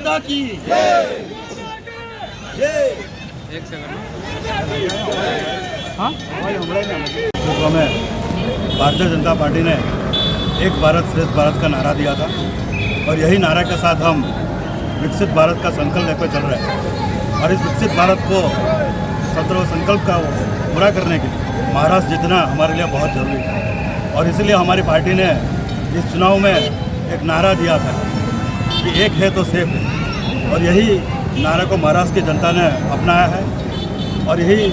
माता की। तो हमें भारतीय जनता पार्टी ने एक भारत श्रेष्ठ भारत का नारा दिया था और यही नारा के साथ हम विकसित भारत का संकल्प लेकर चल रहे हैं। और इस विकसित भारत को सत्रह संकल्प का पूरा करने के लिए महाराष्ट्र जीतना हमारे लिए बहुत ज़रूरी है। और इसलिए हमारी पार्टी ने इस चुनाव में एक नारा दिया था। कि एक है तो सेफ है और यही नारे को महाराष्ट्र की जनता ने अपनाया है और यही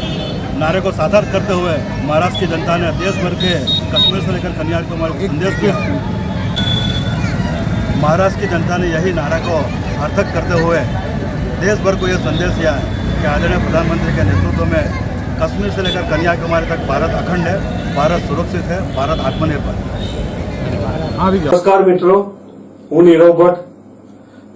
नारे को साकार करते हुए महाराष्ट्र की जनता ने देश भर के कश्मीर से लेकर कन्याकुमारी को संदेश दिया महाराष्ट्र की जनता ने यही नारा को सार्थक करते हुए देश भर को यह संदेश दिया है कि आदरणीय प्रधानमंत्री के नेतृत्व में कश्मीर से लेकर कन्याकुमारी तक भारत अखंड है भारत सुरक्षित है भारत आत्मनिर्भर है નમસ્કાર મિત્રો હું Nirav Bhatt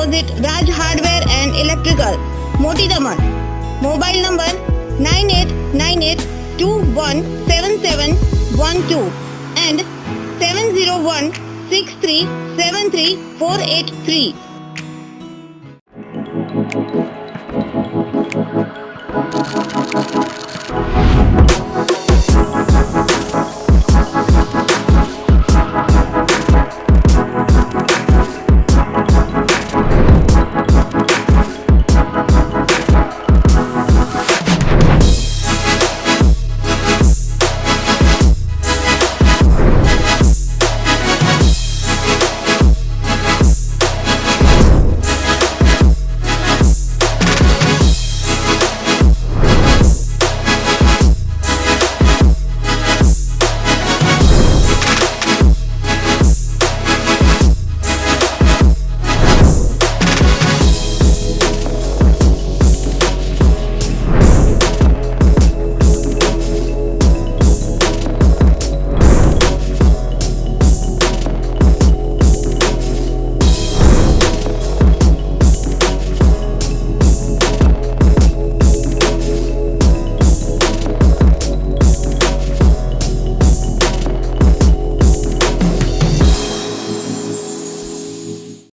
opposite Raj Hardware and Electrical, Moti Daman. Mobile number 9898217712 and 7016373483.